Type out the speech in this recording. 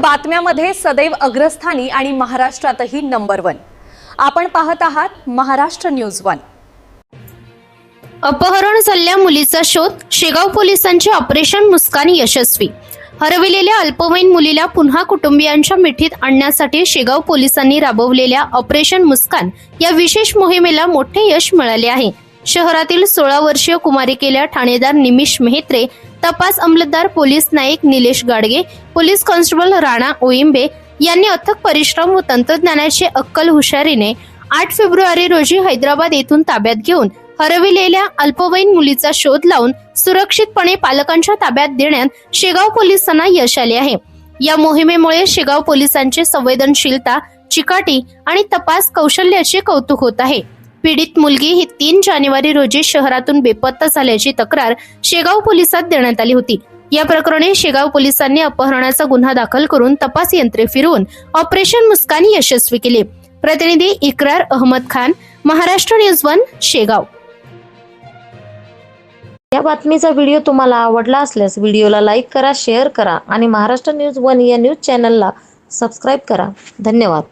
बातम्यामध्ये सदैव अग्रस्थानी आणि महाराष्ट्रातही नंबर वन आपण पाहत आहात महाराष्ट्र न्यूज वन अपहरण झालेल्या मुलीचा शोध शेगाव पोलिसांचे ऑपरेशन मुस्कान यशस्वी. हरविलेल्या अल्पवयीन मुलीला पुन्हा कुटुंबियांच्या मिठीत आणण्यासाठी शेगाव पोलिसांनी राबवलेल्या ऑपरेशन मुस्कान या विशेष मोहिमेला मोठे यश मिळाले आहे. शहरातील सोळा वर्षीय कुमारिकेला ठाणेदार निमिष मेहत्रे तपास अंमलदार police Naik Nilesh Gadge police constable Rana Oimbe यांनी अथक परिश्रम व तंत्रज्ञानाची अक्कल हुशारीने आठ फेब्रुवारी रोजी हैदराबाद येथून ताब्यात घेऊन हरविलेल्या अल्पवयीन मुलीचा शोध लावून सुरक्षितपणे पालकांच्या ताब्यात देण्यात शेगाव पोलिसांना यश आले आहे. या मोहिमेमुळे शेगाव पोलिसांची संवेदनशीलता चिकाटी आणि तपास कौशल्याचे कौतुक होत आहे. पीडित मुलगी ही तीन जानेवारी रोजी शहरातून बेपत्ता झाल्याची तक्रार शेगाव पोलिसात देण्यात आली होती. या प्रकरणी शेगाव पोलिसांनी अपहरणाचा गुन्हा दाखल करून तपास यंत्रे फिरवून ऑपरेशन मुस्कान यशस्वी केले. प्रतिनिधी इक्रार अहमद खान महाराष्ट्र न्यूज वन शेगाव. या बातमीचा व्हिडिओ तुम्हाला आवडला असल्यास व्हिडिओला लाईक करा शेअर करा आणि महाराष्ट्र न्यूज वन या न्यूज चॅनलला सबस्क्राईब करा. धन्यवाद.